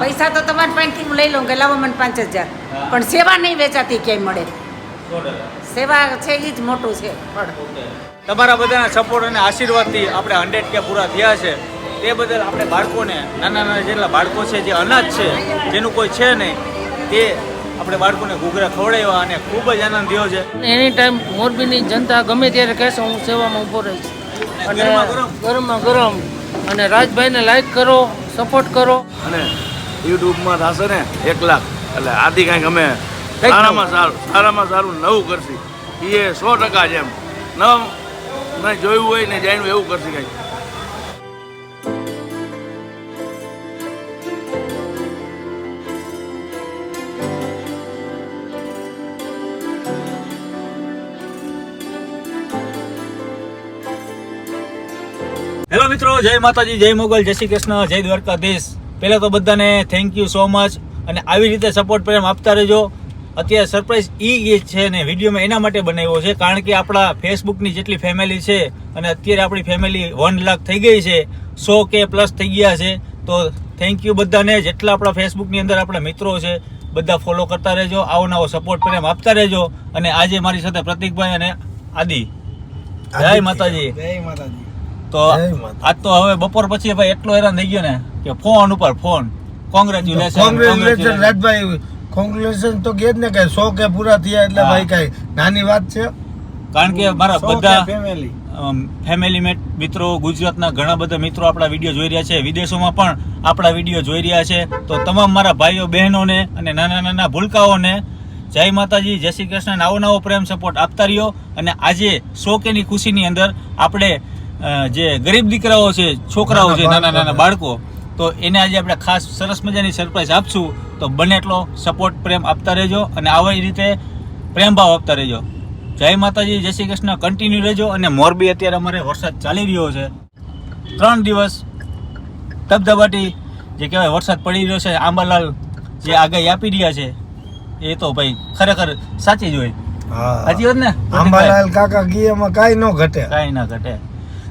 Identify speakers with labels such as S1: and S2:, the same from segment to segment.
S1: પૈસા તો તમારી પાસેથી હું લઈ લઉં કે લાવો મને પાંચ હજાર. પણ સેવા નહીં વેચાતી ક્યાંય મળે. સેવા છે એ જ મોટું છે
S2: તમારા બધાના સપોર્ટ અને આશીર્વાદથી આપણે હંડ્રેડ કે પૂરા થયા છે. તે બદલ આપણે બાળકોને નાના નાના જેટલા બાળકો છે જે અનાજ છે જેનું કોઈ છે નહીં તે આપણે બાળકોને ઘૂઘરા ખવડાવ્યા અને ખૂબ જ આનંદ થયો છે.
S3: એની ટાઈમ મોરબીની જનતા ગમે ત્યારે કહેશે હું સેવામાં ઊભો રહીશ. અને
S2: ગરમમાં ગરમ.
S3: ગરમા ગરમ. અને રાજભાઈને લાઈક કરો સપોર્ટ કરો.
S4: અને યુટ્યુબમાં થશે ને એક લાખ. એટલે આથી કાંઈક અમે સારામાં સારું સારામાં સારું નવું કરશી. એ સો ટકા છે એમ ન મેં જોયું હોય ને જાણ્યું એવું કરશી કાંઈક.
S2: હેલો મિત્રો જય માતાજી જય મોગલ જય શ્રી કૃષ્ણ જય દ્વારકાધીશ. પહેલા તો બધાને થેન્ક યુ સો મચ અને આવી રીતે સપોર્ટ પ્રેમ આપતા રહેજો. અત્યારે સરપ્રાઈઝ ઈ છે ને વિડીયોમાં એના માટે બનાવ્યો છે કારણ કે આપણા ફેસબુકની જેટલી ફેમિલી છે અને અત્યારે આપણી ફેમિલી વન લાખ થઈ ગઈ છે સો કે પ્લસ થઈ ગયા છે. તો થેન્ક યુ બધાને જેટલા આપણા ફેસબુકની અંદર આપણા મિત્રો છે બધા ફોલો કરતા રહેજો આવો નવો સપોર્ટ પ્રેમ આપતા રહેજો. અને આજે મારી સાથે પ્રતિકભાઈ અને આદિ. જય માતાજી.
S5: જય માતાજી.
S2: તો આજ તો હવે બપોર પછી ભાઈ એટલો હેરાન થઈ ગયો ને કે ફોન ઉપર phone. Congratulation
S5: congratulation Rajbhai. Congratulation તો કે જ ને કે સો કે પૂરા થયા એટલે ભાઈ કઈ નાની વાત છે.
S2: કારણ કે મારા બધા. ફેમિલી મેટ મિત્રો ગુજરાતના ઘણા બધા મિત્રો આપણા વીડિયો જોઈ રહ્યા છે. વિદેશોમાં પણ આપણા વીડિયો જોઈ રહ્યા છે. તો તમામ મારા ભાઈઓ બહેનોને અને નાના નાના ભૂલકાઓને જય માતાજી જય શ્રી કૃષ્ણ. આવો નવો પ્રેમ સપોર્ટ આપતા રહ્યો. અને આજે સો કેની ખુશીની અંદર આપણે જે ગરીબ દીકરાઓ છે છોકરાઓ છે નાના નાના બાળકો તો એને આજે આપણે ખાસ સરસ મજાની સરપ્રાઈઝ આપશું. તો બને એટલો સપોર્ટ પ્રેમ આપતા રહેજો અને આવી રીતે પ્રેમ ભાવ આપતા રહેજો. જય માતાજી જય શ્રી કૃષ્ણ. કન્ટિન્યુ રહેજો અને મોરબી અત્યારે અમારે વરસાદ ચાલી રહ્યો છે. ત્રણ દિવસ ધબધબાટી જે કહેવાય વરસાદ પડી રહ્યો છે આંબાલાલ જે આગાહી આપી રહ્યા છે એ તો ભાઈ ખરેખર સાચી જ હોય. સાચી વાત ને?
S5: આંબાલાલ કાકા ગીએમાં કાંઈ ન ઘટે.
S2: કાંઈ ના ઘટે.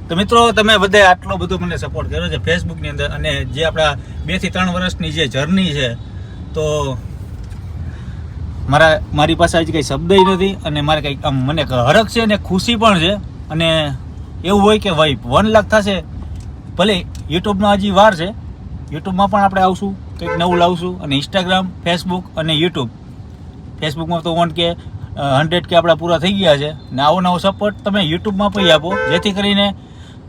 S2: તો મિત્રો, તમે બધા આટલો બધો મને સપોર્ટ કર્યો છે ફેસબુકની અંદર અને જે આપણા બેથી ત્રણ વર્ષની જે જર્ની છે, તો મારા, મારી પાસે આજે કંઈ શબ્દ નથી અને મારે કંઈક આમ મને હરખ છે અને ખુશી પણ છે અને એવું હોય કે ભાઈ વન લાખ થશે, ભલે યુટ્યુબમાં હજી વાર છે. યુટ્યુબમાં પણ આપણે આવશું, કંઈક નવું લાવશું અને ઇન્સ્ટાગ્રામ ફેસબુક અને યુટ્યુબ. ફેસબુકમાં તો વન કે હંડ્રેડ કે આપણા પૂરા થઈ ગયા છે. ને આવો નવો સપોર્ટ તમે યુટ્યુબમાં પણ આપો. જેથી કરીને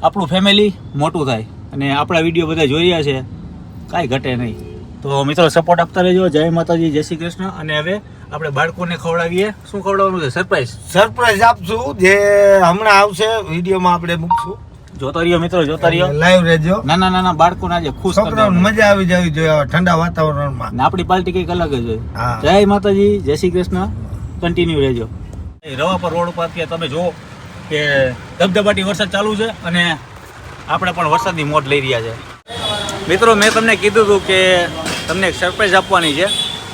S2: આપણું ફેમિલી મોટું થાય અને આપણા વીડિયો બધા જોઈ રહ્યા છે. કાંઈ ઘટે નહીં. તો મિત્રો સપોર્ટ આપતા રહેજો. જય માતાજી જય શ્રી કૃષ્ણ. અને હવે આપણે બાળકોને ખવડાવીએ. શું ખવડાવવાનું છે? સરપ્રાઈઝ
S5: સરપ્રાઈઝ આપશું જે હમણાં આવશે વિડીયોમાં આપણે મૂકશું.
S2: જોતા રહ્યો મિત્રો જોતા રહ્યો.
S5: લાઈવ રહેજો.
S2: નાના નાના બાળકોને આજે ખુશ કરી
S5: છોકરાઓને મજા આવી જવી જોઈએ ઠંડા વાતાવરણમાં.
S2: ને આપણી પાર્ટી કંઈક અલગ જ હોય. જય માતાજી જય શ્રી કૃષ્ણ. કન્ટિન્યુ રહેજો. રવા પર રોડ ઉપર તમે જુઓ. કે ધબધબાટી વરસાદ ચાલુ છે અને આપણે પણ વરસાદની મોટ લઈ રહ્યા છે. મિત્રો, મેં તમને કીધું હતું કે તમને એક સરપ્રાઈઝ આપવાની છે.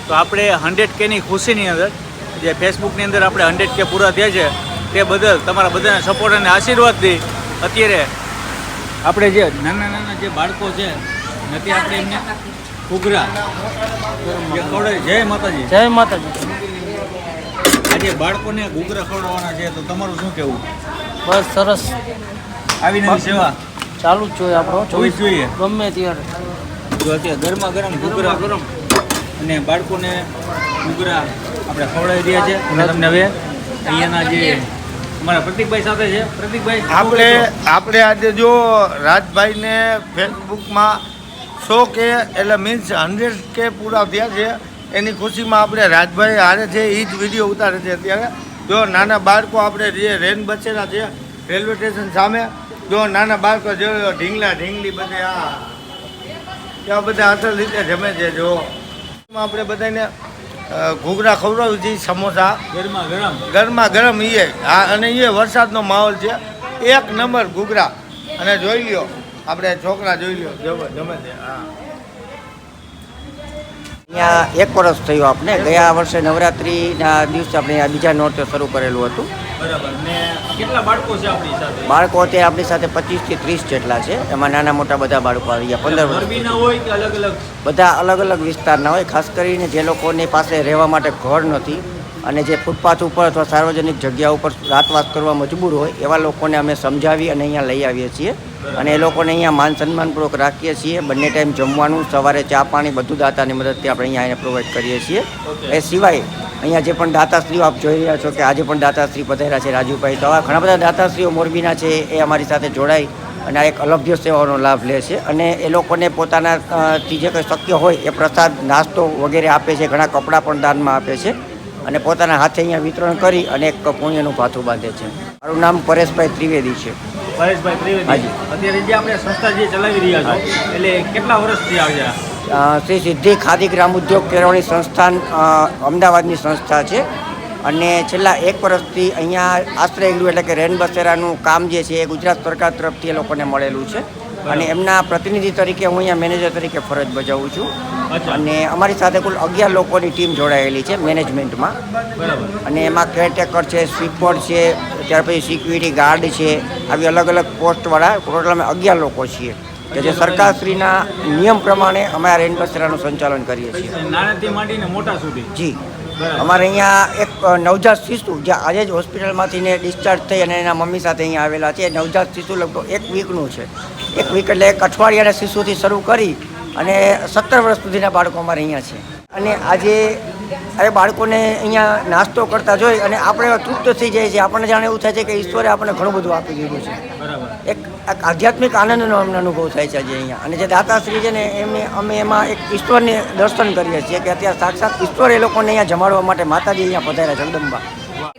S2: તો આપણે હંડ્રેડ કેની ખુશીની અંદર, જે ફેસબુકની અંદર આપણે હંડ્રેડ કે પૂરા થયા છે, તે બદલ તમારા બધાના સપોર્ટ અને આશીર્વાદથી અત્યારે આપણે જે નાના નાના જે બાળકો છે નથી આપણે એમને ઘૂઘરા જય માતાજી.
S3: જય માતાજી.
S2: આજે બાળકોને ઘૂઘરા ખવડાવવાના છે તો તમારું શું કેવું
S3: બસ સરસ.
S2: આવી નવી સેવા?
S3: ચાલુ જ જોઈએ આપણો
S2: હોવી જોઈએ.
S3: ગમે ત્યારે.
S2: જો અત્યારે ગરમા ગરમ ઘૂઘરા ગરમ અને બાળકોને ઘૂઘરા આપણે ખવડાવી રહ્યા છે. અને તમને હવે અહીંયાના જે અમારા પ્રતિકભાઈ સાથે છે. પ્રતિકભાઈ
S5: આપણે આપણે આજે જો રાજભાઈને ફેસબુકમાં સો કે એટલે મીન્સ હંડ્રેડ કે પૂરા થયા છે. એની ખુશીમાં આપણે રાજભાઈ હારે છે એ જ વીડિયો ઉતારે છે અત્યારે. જો નાના બાળકો આપણે જે રેન બચેલા છે રેલવે સ્ટેશન સામે જો નાના બાળકો જો ઢીંગલા ઢીંગલી બધે આ ત્યાં બધા અસલ રીતે જમે છે જો. આપણે બધાને ઘૂઘરા ખવડાવ્યું છે સમોસા.
S2: ગરમા ગરમ.
S5: ગરમા ગરમ ઈએ. હા અને એ વરસાદનો માહોલ છે. એક નંબર ઘૂઘરા. અને જોઈ લ્યો આપણે છોકરા જોઈ લ્યો જમે છે હા.
S6: અહીંયા એક વર્ષ થયું આપણે ગયા વર્ષે નવરાત્રિના દિવસે આપણે બીજા નોરતે શરૂ કરેલું હતું.
S2: બાળકો છે આપણી સાથે?
S6: પચીસથી ત્રીસ જેટલા છે. એમાં નાના મોટા બધા બાળકો આવી ગયા પંદર બધા અલગ અલગ વિસ્તારના હોય ખાસ કરીને જે લોકોની પાસે રહેવા માટે ઘર નથી અને જે ફૂટપાથ ઉપર અથવા સાર્વજનિક જગ્યા ઉપર રાતવાસ કરવા મજબૂર હોય એવા લોકોને અમે સમજાવી અને અહીંયા લઈ આવીએ છીએ. અને એ લોકોને અહીંયા માન સન્માનપૂર્વક રાખીએ છીએ. બંને ટાઈમ જમવાનું સવારે ચા પાણી બધું દાતાની મદદથી આપણે અહીંયા એને પ્રોવાઈડ કરીએ છીએ. એ સિવાય અહીંયા જે પણ દાતાશ્રીઓ આપ જોઈ રહ્યા છો કે આજે પણ દાતાશ્રી પધાર્યા છે રાજુભાઈ તો આવા ઘણા બધા દાતાશ્રીઓ મોરબીના છે એ અમારી સાથે જોડાઈ અને આ એક અલભ્ય સેવાનો લાભ લે છે. અને એ લોકોને પોતાના જે કંઈ શક્ય હોય એ પ્રસાદ નાસ્તો વગેરે આપે છે ઘણા કપડાં પણ દાનમાં આપે છે. અને પોતાના હાથે અહીંયા વિતરણ કરી અને એક પુણ્યનું પાથું બાંધે છે. મારું નામ પરેશભાઈ ત્રિવેદી છે.
S2: પરેશભાઈ ત્રિવેદી.
S6: હાજી.
S2: અત્યારે જે આપણે સંસ્થા જે ચલાવી રહ્યા છો એટલે કેટલા વર્ષથી આવ્યા?
S6: શ્રી સિદ્ધિ ખાદી ગ્રામ ઉદ્યોગ કેળવણી સંસ્થાન અમદાવાદની સંસ્થા છે. અને છેલ્લા એક વર્ષથી અહીંયા આશ્રય ગૃહ એટલે કે રેન બસેરાનું કામ જે છે એ ગુજરાત સરકાર તરફથી એ લોકોને મળેલું છે. અને એમના પ્રતિનિધિ તરીકે હું અહીંયા મેનેજર તરીકે ફરજ બજાવું છું. અને અમારી સાથે કુલ અગિયાર લોકોની ટીમ જોડાયેલી છે મેનેજમેન્ટમાં અને એમાં કેરટેકર છે સ્વીપર છે ત્યાર પછી સિક્યુરિટી ગાર્ડ છે આવી અલગ અલગ પોસ્ટવાળા ટોટલ અમે અગિયાર લોકો છીએ. કે જે સરકારશ્રીના નિયમ પ્રમાણે અમે આ રેનબસરાનું સંચાલન કરીએ છીએ.
S2: નાનાથી માંડીને મોટા સુધી.
S6: જી. અમારે અહીંયા એક નવજાત શિશુ જે આજે જ હોસ્પિટલમાંથી ને ડિસ્ચાર્જ થઈ અને એના મમ્મી સાથે અહીંયા આવેલા છે. નવજાત શિશુ લગભગ એક વીકનું છે. એક વીક એટલે એક અઠવાડિયાના શિશુથી શરૂ કરી અને સત્તર વર્ષ સુધીના બાળકો અમારે અહીંયા છે. અને આજે એ બાળકોને અહીંયા નાસ્તો કરતા જોઈ અને આપણે તૃપ્ત થઈ જાય છે આપણને જાણે એવું થાય છે કે ઈશ્વરે આપણને ઘણું બધું આપી દીધું છે. એક એક આધ્યાત્મિક આનંદનો અમને અનુભવ થાય છે આજે અહીંયા. અને જે દાતાશ્રી છે ને એમને અમે એમાં એક ઈશ્વરને દર્શન કરીએ છીએ કે અત્યારે સાક્ષાત ઈશ્વર એ લોકોને અહીંયા જમાડવા માટે માતાજી અહીંયા પધાર્યા જગદંબા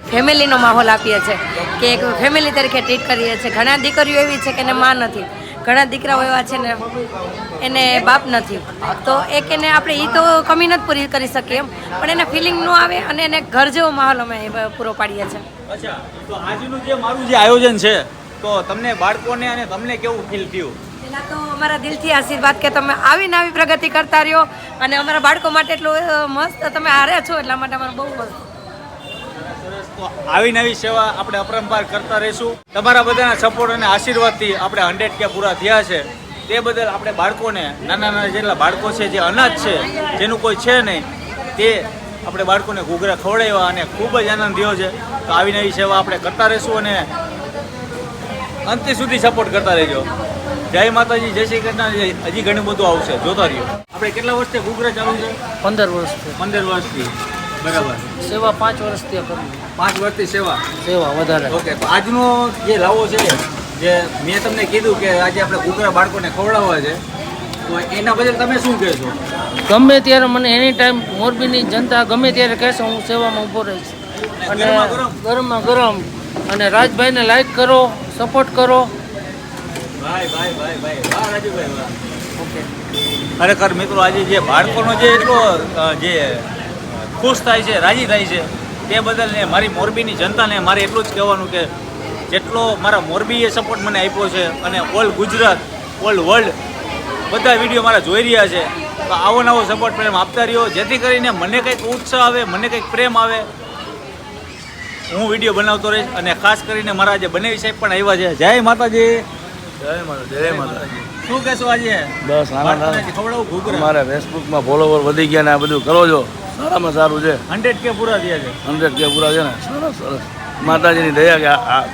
S7: ફેમિલીનો માહોલ આપીએ છીએ કે એક ફેમિલી તરીકે ટ્રીટ કરીએ છીએ. ઘણા દીકરીઓ એવી છે કે એને માં નથી. ઘણા દીકરાઓ એવા છે ને એને બાપ નથી. તો એક એને આપણે એ તો કમી નથી પૂરી કરી શકીએ એમ. પણ એને ફિલિંગ ન આવે અને એને ઘર જેવો માહોલ અમે પૂરો પાડીએ છીએ.
S2: અચ્છા તો આજનું જે મારું જે આયોજન છે તો તમને બાળકોને અને તમને કેવું ફીલ થયું?
S7: પહેલાં તો અમારા દિલથી આશીર્વાદ કે તમે આવીને આવી પ્રગતિ કરતા રહ્યો અને અમારા બાળકો માટે એટલું મસ્ત તમે હાર્યા છો એટલા માટે અમારે બહુ મસ્ત.
S2: સરસ. તો આવી નવી સેવા આપણે અપરંપાર કરતા રહીશું. તમારા બધાના સપોર્ટ અને આશીર્વાદથી આપણે હંડ્રેડ કે પૂરા થયા છે. તે બદલ આપણે બાળકોને નાના નાના જેટલા બાળકો છે જે અનાજ છે જેનું કોઈ છે નહીં તે આપણે બાળકોને ઘૂઘરા ખવડાવ્યા અને ખૂબ જ આનંદ થયો છે. તો આવી નવી સેવા આપણે કરતા રહીશું અને અંતે સુધી સપોર્ટ કરતા રહેજો. જય માતાજી જય શ્રી કૃષ્ણ. હજી ઘણું બધું આવશે. જોતા રહ્યો. આપણે કેટલા વર્ષથી ઘૂઘરા ચાલુ છે?
S3: પંદર વર્ષથી.
S2: પંદર વર્ષથી. બરાબર.
S3: સેવા પાંચ વર્ષથી
S2: પાંચ વર્ષથી સેવા?
S3: સેવા વધારે.
S2: ઓકે આજનો જે લાવો છે જે મેં તમને કીધું કે આજે આપણે કુકરા બાળકોને ખવડાવવા છે તો એના બદલ તમે શું કહેશો?
S3: ગમે ત્યારે મને એની ટાઈમ મોરબીની જનતા ગમે ત્યારે કહેશો હું સેવામાં ઊભો રહીશ. અને
S2: ગરમમાં ગરમ?
S3: અને રાજભાઈને લાઈક કરો સપોર્ટ કરો.
S2: ઓકે ખરેખર મિત્રો આજે જે બાળકોનો જે એટલો જે ખુશ થાય છે રાજી થાય છે તે બદલ ને મારી મોરબીની જનતાને મારે એટલું જ કહેવાનું કે જેટલો મારા મોરબીએ સપોર્ટ મને આપ્યો છે અને ઓલ ગુજરાત ઓલ વર્લ્ડ બધા વીડિયો મારા જોઈ રહ્યા છે તો આવો નવો સપોર્ટ પ્રેમ આપતા રહ્યો. જેથી કરીને મને કંઈક ઉત્સાહ આવે મને કંઈક પ્રેમ આવે હું વીડિયો બનાવતો રહીશ અને ખાસ કરીને મારા જે બને સાહેબ પણ આવ્યા છે. જય માતાજી.
S4: જય માતા જય માતા
S2: શું કહેશો આજે?
S4: બસ.
S2: ખવડાવું ઘૂઘરા
S4: અમારે ફેસબુકમાં ફોલોવર વધી ગયા ને આ બધું કરો છો. સારામાં સારું છે.
S2: હંડ્રેડ કે પૂરા થયા છે.
S4: હંડ્રેડ કે પૂરા છે ને? સરસ સરસ. માતાજીની દયા કે આ-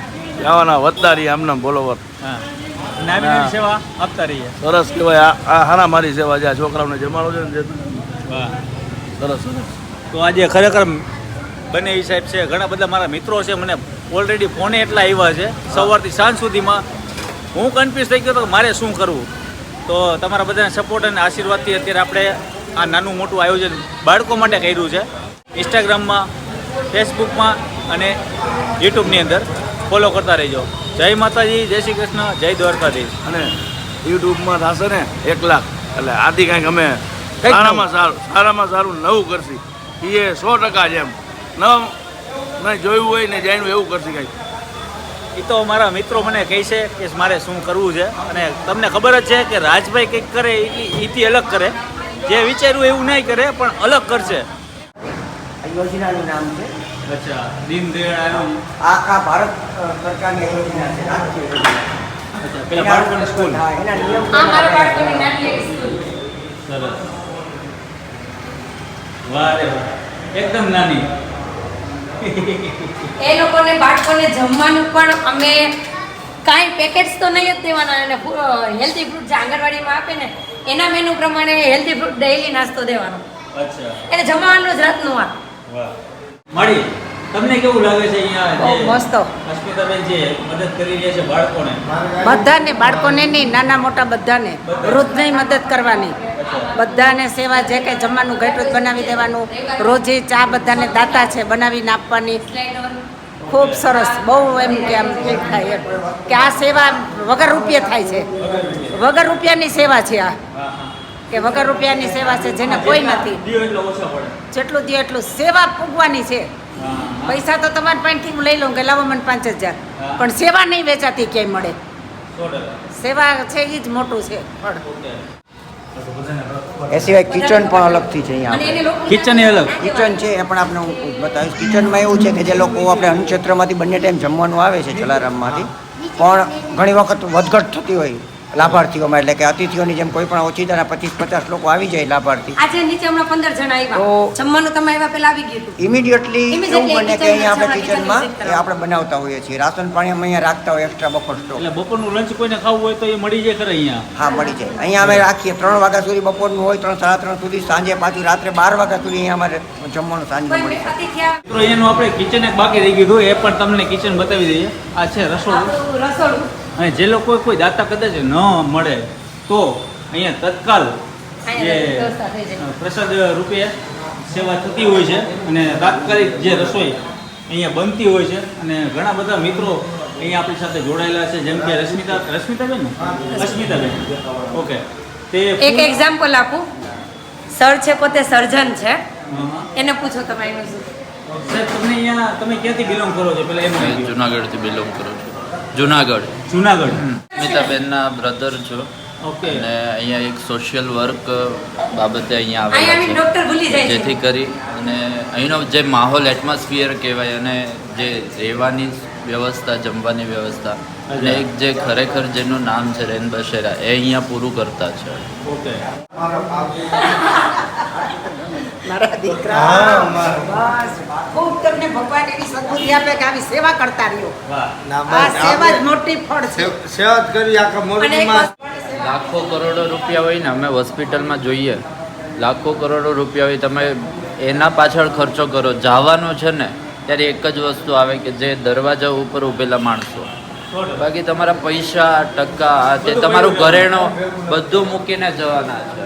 S4: આ વધતા રહીએ આમના ફોલોવર
S2: હા. સેવા આપતા રહીએ.
S4: સરસ કહેવાય. આ હારા મારી સેવા છે. આ છોકરાઓને જમાડો છે ને સરસ સરસ.
S2: તો આજે ખરેખર બંને એ સાહેબ છે. ઘણા બધા મારા મિત્રો છે મને ઓલરેડી ફોને એટલા આવ્યા છે. સવારથી સાંજ સુધીમાં હું કન્ફ્યુઝ થઈ ગયો તો મારે શું કરવું? તો તમારા બધાના સપોર્ટ અને આશીર્વાદથી અત્યારે આપણે આ નાનું મોટું આયોજન બાળકો માટે કર્યું છે. ઇન્સ્ટાગ્રામમાં ફેસબુકમાં અને યુટ્યુબની અંદર ફોલો કરતા રહેજો. જય માતાજી જય શ્રી કૃષ્ણ જય દ્વારકાધીશ.
S4: અને યુટ્યુબમાં થશે ને એક લાખ. એટલે આથી કાંઈક અમે સારામાં સારું સારામાં સારું નવું કરશી. એ સો ટકા એમ ન મેં જોયું હોય ને જાણ્યું એવું કરશે કંઈક
S2: એ તો મારા મિત્રો મને કહે છે કે મારે શું કરવું છે. અને તમને ખબર જ છે કે રાજભાઈ કંઈક કરે એ એથી અલગ કરે. જે વિચાર્યું એવું નહીં કરે પણ અલગ કરશે.
S6: યોજનાનું નામ છે?
S2: અચ્છા દીનદયાળ
S6: આખા ભારત સરકારની આ યોજના છે રાષ્ટ્રીય યોજના.
S2: અચ્છા પેલા બાળકોની સ્કૂલ?
S6: હા, એના નિયમ
S7: આ મારા બાળકોની નાની સ્કૂલ.
S2: સરસ. વાહ રે વાહ. એકદમ નાની.
S7: એ લોકોને બાળકોને જમવાનું પણ અમે કાંઈ પેકેટ્સ તો નહીં જ દેવાના અને હેલ્ધી ફ્રૂટ જે આંગણવાડીમાં આપે ને એના મેનુ પ્રમાણે હેલ્ધી ફ્રૂટ ડેઈલી નાસ્તો દેવાનો. એને જમવાનું જ રાતનું આ.
S2: મળી. તમને કેવું લાગે છે અહીંયા
S1: મસ્ત.
S2: અસ્મિતાબેન જે મદદ કરી રહ્યા છે બાળકોને?
S1: બધાને બાળકોને નહીં નાના મોટા બધાને. વૃદ્ધને મદદ કરવાની. બધાને સેવા જે કંઈ જમવાનું ઘેટું બનાવી દેવાનું. રોજે ચા બધાને દાતા છે બનાવીને આપવાની. ખૂબ સરસ. બહુ એમ કે આમ થાય કે આ સેવા વગર રૂપિયા થાય છે. વગર રૂપિયાની સેવા છે આ. કે વગર રૂપિયાની સેવા છે જેને કોઈ નથી.
S2: દિયો
S1: જેટલું દે એટલું સેવા પૂગવાની છે. પૈસા તો તમારી પાસેથી હું લઈ લઉં કે લાવો મને પાંચ હજાર. પણ સેવા નહીં વેચાતી ક્યાંય મળે. સેવા છે એ જ મોટું છે
S2: પણ
S6: એ સિવાય કિચન પણ અલગથી છે અહીંયા
S2: કિચન એ અલગ.
S6: કિચન છે એ પણ આપણે હું બતાવીશ. કિચનમાં એવું છે કે જે લોકો આપણે અન્નક્ષેત્રમાંથી બંને ટાઈમ જમવાનું આવે છે જલારામમાંથી. પણ ઘણી વખત વધઘટ થતી હોય. લાભાર્થીઓમાં એટલે કે અતિથિઓની જેમ કોઈ પણ ઓછી થાય પચીસ પચાસ લોકો આવી જાય લાભાર્થી.
S7: આજે નીચે હમણાં પંદર જણા આવ્યા.
S6: તો-
S7: જમવાનું તમે આવ્યા પહેલા આવી ગયું હતું.
S6: ઇમિડિયેટલી એવું બને કે અહીંયા આપણે કિચનમાં એ આપણે બનાવતા હોઈએ છીએ. રાશન પાણી અમે અહીંયા રાખતા હોય એક્સ્ટ્રા બફર સ્ટોક
S2: એટલે બપોરનું લંચ કોઈને ખાવું હોય તો એ મળી જાય ખરે અહીંયા.
S6: હા મળી જાય. અહીંયા અમે રાખીએ. ત્રણ વાગ્યા સુધી બપોરનું હોય ત્રણ સાડા ત્રણ સુધી સાંજે પાછું રાત્રે બાર વાગ્યા સુધી અહીંયા અમારે જમવાનું સાંજનું મળી જાય.
S2: અહીંયાનું આપણે કિચન એક બાકી રહી ગયું હતું એ પણ તમને કિચન બતાવી દઈએ. આ છે રસોડું.
S7: રસોડું.
S2: અને જે લોકો કોઈ દાતા કદાચ ન મળે તો અહીંયા તત્કાલ જે. પ્રસાદ રૂપે સેવા થતી હોય છે અને તાત્કાલિક જે રસોઈ અહીંયા બનતી હોય છે અને ઘણા બધા મિત્રો અહીંયા આપણી સાથે જોડાયેલા છે જેમ કે રશ્મિતા રશ્મિતાબેન રશ્મિતાબેન. ઓકે. તે
S7: એક એક્ઝામ્પલ આપું. સર છે પોતે સર્જન છે. એને પૂછો તમે એનું શું.
S2: સાહેબ તમને અહીંયા તમે ક્યાંથી બિલોંગ કરો છો? પેલા એમ.
S8: જુનાગઢથી બિલોંગ કરો છું. જુનાગઢ.
S2: જુનાગઢ.
S8: અમિતાબેનના બ્રધર છો.
S2: ઓકે.
S8: અને અહીંયા એક સોશિયલ વર્ક બાબતે અહીંયા આવેલા છે.
S7: છે.
S8: જેથી કરી અને અહીંનો જે માહોલ એટમોસ્ફિયર કહેવાય અને જે રહેવાની વ્યવસ્થા જમવાની વ્યવસ્થા અને એક જે ખરેખર જેનું નામ છે રેન બશેરા એ અહીંયા પૂરું કરતા છે.
S2: ઓકે.
S1: મારા દીકરા. બસ ખૂબ તમને ભગવાન એવી સદબુદ્ધિ આપે કે આવી સેવા કરતા રહ્યો. આ સેવા જ મોટી ફળ છે.
S5: સેવા જ કરી આખા મોરબીમાં.
S8: લાખો કરોડો રૂપિયા હોય ને અમે હોસ્પિટલમાં જોઈએ. લાખો કરોડો રૂપિયા હોય તમે એના પાછળ ખર્ચો કરો. જવાનું છે ને ત્યારે એક જ વસ્તુ આવે કે જે દરવાજા ઉપર ઊભેલા માણસો. બાકી તમારા પૈસા ટકા તે તમારું ઘરેણો બધું મૂકીને જવાના છે.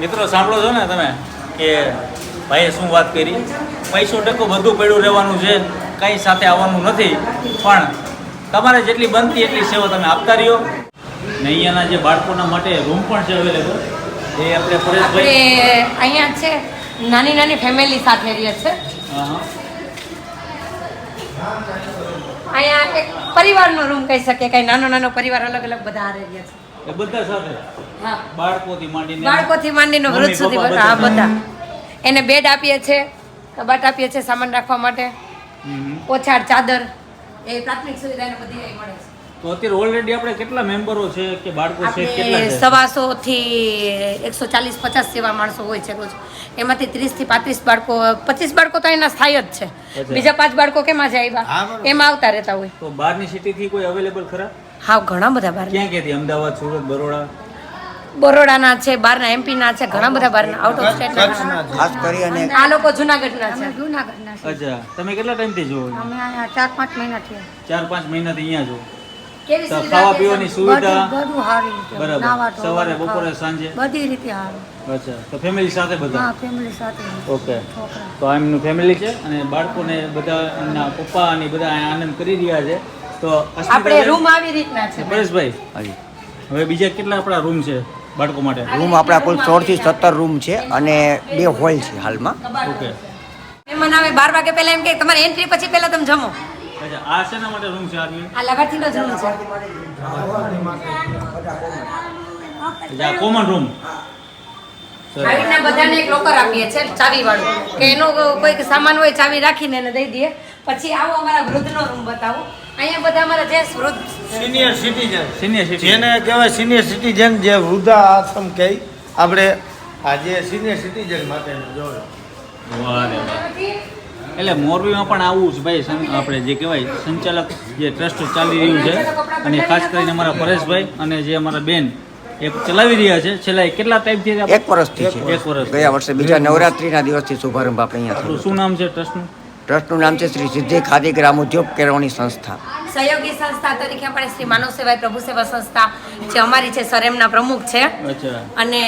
S2: મિત્રો સાંભળો છો ને તમે કે ભાઈએ શું વાત કરી? પૈસો ટકો બધું પડ્યું રહેવાનું છે કંઈ સાથે આવવાનું નથી. પણ તમારે જેટલી બનતી એટલી સેવા તમે આપતા રહ્યો. ને અહીંયાના જે બાળકોના માટે રૂમ પણ છે અવેલેબલ એ આપણે પરેશભાઈ
S7: આપણે અહીંયા છે નાની નાની ફેમિલી સાથે રહીએ છે. અહીંયા એક પરિવારનો રૂમ કહી શકીએ કઈ નાનો નાનો પરિવાર અલગ અલગ બધા રહીએ છે.
S2: એ બધા સાથે?
S7: હા.
S2: બાળકોથી માંડીને
S7: બાળકોથી માંડીને વૃદ્ધ સુધી બધા હા
S2: બધા.
S7: એને બેડ આપીએ છે કબાટ આપીએ છે સામાન રાખવા માટે. ઓછાડ ચાદર. એ પ્રાથમિક સુવિધા એને બધી મળે છે.
S2: તો અત્યારે ઓલરેડી આપણે કેટલા મેમ્બરો છે કે બાળકો છે કેટલા છે?
S7: સવાસો થી એકસો ચાલીસ પચાસ જેવા માણસો હોય છે રોજ. એમાંથી ત્રીસથી પાંત્રીસ બાળકો પચીસ બાળકો તો એના સ્થાયી જ છે. બીજા પાંચ બાળકો કેમાં
S5: જાય
S7: એમાં આવતા રહેતા હોય.
S2: તો બહારની સિટીથી કોઈ અવેલેબલ ખરા?
S7: હા ઘણા બધા બહાર
S2: ક્યાં ક્યાંથી? અમદાવાદ સુરત બરોડા?
S7: બરોડાના છે બહારના એમપીના છે ઘણા બધા બહારના આઉટ ઓફ સ્ટેટના.
S6: ખાસ કરી અને
S7: આ લોકો જુનાગઢના છે.
S9: જુનાગઢના છે.
S2: અચ્છા. તમે કેટલા ટાઈમથી જોવો
S9: અમે અહીંયા ચાર પાંચ મહિના થયા.
S2: ચાર પાંચ મહિનાથી અહીંયા જો
S7: કેવી સુવિધા
S2: ખાવા પીવાની સુવિધા?
S9: બધું સારી
S2: બરાબર. સવારે, બપોરે, સાંજે?
S9: બધી રીતે સારું.
S2: અચ્છા. તો ફેમિલી સાથે બધા?
S9: હા ફેમિલી સાથે.
S2: ઓકે તો આ એમનું ફેમિલી છે અને બાળકોને બધા એમના પપ્પા અને બધા આનંદ કરી રહ્યા છે. તો
S7: આપણે રૂમ આવી રીતના છે
S2: પરેશભાઈ હવે બીજા કેટલા આપણા રૂમ છે બાળકો માટે?
S6: રૂમ આપણા કુલ સોળથી સત્તર રૂમ છે અને બે હોલ છે હાલમાં.
S2: ઓકે.
S7: મહેમાન આવે બાર વાગે પહેલા એમ કે તમારે એન્ટ્રી પછી પહેલા તમે જમો.
S2: આ શેના માટે રૂમ છે
S7: આ લાભાર્થીનો જ રૂમ છે.
S2: કોમન રૂમ
S7: આવી રીતના બધાને એક લોકર આપીએ છે ચાવી વાળું કે એનો કોઈક સામાન હોય ચાવી રાખીને એને દઈ દઈએ. પછી આવો અમારા વૃદ્ધનો રૂમ બતાવો. અહીંયા બધા અમારા જે વૃદ્ધ
S5: સિનિયર સિટીઝન
S2: સિનિયર સિટીઝન
S5: જેને કહેવાય સિનિયર સિટીઝન જે વૃદ્ધા આશ્રમ કહે આપણે આજે સિનિયર સિટીઝન માટેનું જોયો.
S2: વાહ વાહ. એટલે મોરબીમાં પણ આવું જ ભાઈ આપણે જે કહેવાય સંચાલક જે ટ્રસ્ટ ચાલી રહ્યું છે. અને ખાસ કરીને અમારા પરેશભાઈ અને જે અમારા બેન એ ચલાવી રહ્યા છે. છેલ્લા કેટલા ટાઈમથી
S6: એક વર્ષથી છે.
S2: એક વર્ષ
S6: ગયા વર્ષે બીજા નવરાત્રીના દિવસથી શુભારંભ આપણે અહીંયા
S2: શું નામ છે ટ્રસ્ટનું?
S6: ટ્રસ્ટનું નામ છે શ્રી સિદ્ધિ ખાદી ગ્રામ ઉદ્યોગ કેળવણી સંસ્થા.
S7: સહયોગી સંસ્થા તરીકે આપણે શ્રી માનવ સેવાય પ્રભુ સેવા સંસ્થા જે અમારી છે સર એમના પ્રમુખ છે. અને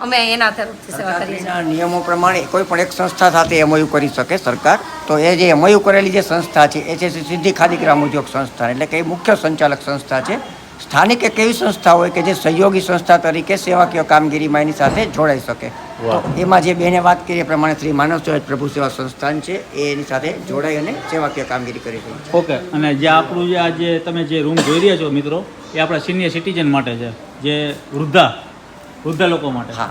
S7: અમે એના તરફથી સેવા કરીએ છીએ.
S6: નિયમો પ્રમાણે કોઈ પણ એક સંસ્થા સાથે એમઓયુ કરી શકે સરકાર. તો એ જે એમઓયુ કરેલી જે સંસ્થા છે એ છે સિદ્ધિ ખાદી ગ્રામ ઉદ્યોગ સંસ્થા એટલે કે એ મુખ્ય સંચાલક સંસ્થા છે. સ્થાનિક એક એવી સંસ્થા હોય કે જે સહયોગી સંસ્થા તરીકે સેવાકીય કામગીરીમાં એની સાથે જોડાઈ શકે? એમાં જે બેને વાત કરી એ પ્રમાણે શ્રી માનવ સેવા પ્રભુ સેવા સંસ્થાન છે એ એની સાથે જોડાઈ અને સેવાકીય કામગીરી કરી રહી છે.
S2: ઓકે અને જે આપણું જે આ જે તમે જે રૂમ જોઈ રહ્યા છો મિત્રો એ આપણા સિનિયર સિટીઝન માટે છે જે વૃદ્ધા વૃદ્ધા લોકો માટે.
S6: હા.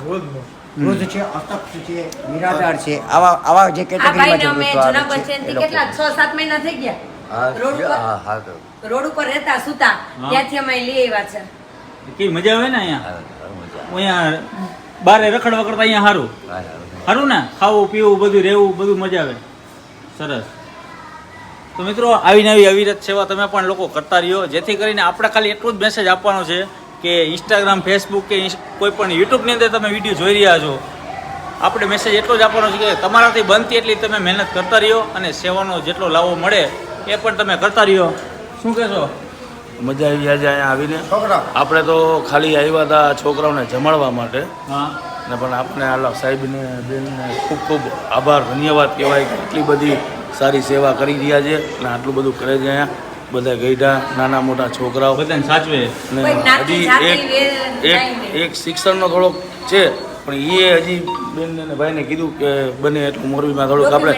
S6: વૃદ્ધ છે અશક્ત છે નિરાધાર છે આવા આવા જે કેટેગરીમાં જે
S7: અમે
S6: આવે છે, એ લોકો.
S7: કેટલા? છ સાત મહિના થઈ ગયા? રોડ ઉપર રોડ ઉપર રહેતા સુતા ત્યાંથી અમે લઈ આવ્યા છે.
S2: કે મજા આવે ને અહીંયા? અહીંયા બારે રખડ વખડતા અહીંયા સારું સારું ને? ખાવું પીવું બધું રહેવું બધું મજા આવે. સરસ. તો મિત્રો આવીને આવી અવિરત સેવા તમે પણ લોકો કરતા રહ્યો. જેથી કરીને આપણે ખાલી એટલું જ મેસેજ આપવાનો છે કે ઇન્સ્ટાગ્રામ ફેસબુક કે કોઈ પણ યુટ્યુબની અંદર તમે વીડિયો જોઈ રહ્યા છો. આપણે મેસેજ એટલો જ આપવાનો છે કે તમારાથી બનતી એટલી તમે મહેનત કરતા રહ્યો અને સેવાનો જેટલો લાવો મળે એ પણ તમે કરતા રહ્યો. શું કહેશો?
S4: મજા આવી આજે અહીંયા આવીને. આપણે તો ખાલી આવ્યા હતા છોકરાઓને જમાડવા માટે.
S2: હા.
S4: ને પણ આપણે આલા સાહેબને બેનને ખૂબ ખૂબ આભાર ધન્યવાદ કહેવાય કે એટલી બધી સારી સેવા કરી રહ્યા છે અને આટલું બધું કરે છે અહીંયા. બધા ગઈઢા નાના મોટા છોકરાઓ.
S2: બધાને સાચવે.
S4: હજી એક એક એક શિક્ષણનો થોડોક છે પણ એ હજી બેનને ભાઈને કીધું કે બને એટલું મોરબીમાં થોડુંક આપણે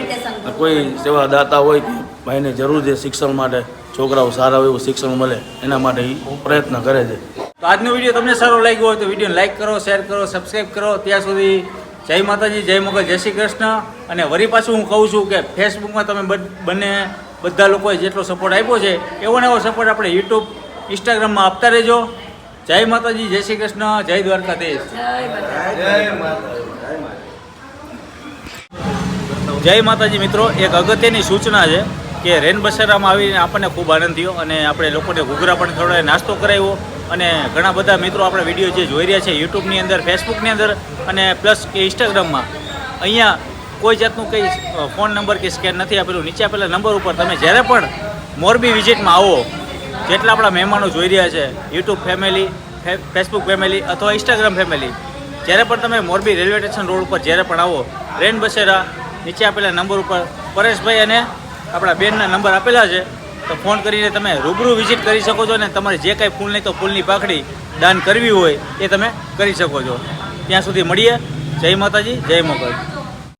S4: કોઈ સેવા દાતા હોય કે ભાઈને જરૂર છે શિક્ષણ માટે. છોકરાઓ સારા એવું શિક્ષણ મળે એના માટે એ પ્રયત્ન કરે છે.
S2: તો આજનો વીડિયો તમને સારો લાગ્યો હોય તો વિડીયોને લાઈક કરો શેર કરો સબસ્ક્રાઈબ કરો. ત્યાં સુધી જય માતાજી જય મગર જય શ્રી કૃષ્ણ. અને વરી પાછું હું કહું છું કે ફેસબુકમાં તમે બંને બધા લોકોએ જેટલો સપોર્ટ આપ્યો છે એવો ને એવો સપોર્ટ આપણે યુટ્યુબ ઇન્સ્ટાગ્રામમાં આપતા રહેજો. જય માતાજી જય શ્રી કૃષ્ણ જય દ્વારકાધીશ.
S7: જય
S2: માતાજી મિત્રો એક અગત્યની સૂચના છે. કે રેન બસેરામાં આવીને આપણને ખૂબ આનંદ થયો અને આપણે લોકોને ઘૂઘરા પણ થોડો નાસ્તો કરાવ્યો અને ઘણા બધા મિત્રો આપણે વીડિયો જે જોઈ રહ્યા છે યુટ્યુબની અંદર, ફેસબુકની અંદર અને પ્લસ કે ઇન્સ્ટાગ્રામમાં. અહીંયા કોઈ જાતનું કંઈ ફોન નંબર કે સ્કેન નથી આપેલું. નીચે આપેલા નંબર ઉપર તમે જ્યારે પણ મોરબી વિઝિટમાં આવો, જેટલા આપણા મહેમાનો જોઈ રહ્યા છે, યુટ્યુબ ફેમિલી ફેસબુક ફેમિલી અથવા ઇન્સ્ટાગ્રામ ફેમિલી, જ્યારે પણ તમે મોરબી રેલવે સ્ટેશન રોડ ઉપર જ્યારે પણ આવો, રેન બસેરા, નીચે આપેલા નંબર ઉપર પરેશભાઈ અને આપણા બેનના નંબર આપેલા છે, તો ફોન કરીને તમે રૂબરૂ વિઝિટ કરી શકો છો અને તમારે જે કાંઈ ફૂલ નહીં તો ફૂલની પાખડી દાન કરવી હોય એ તમે કરી શકો છો. ત્યાં સુધી મળીએ. જય માતાજી, જય મોગલ.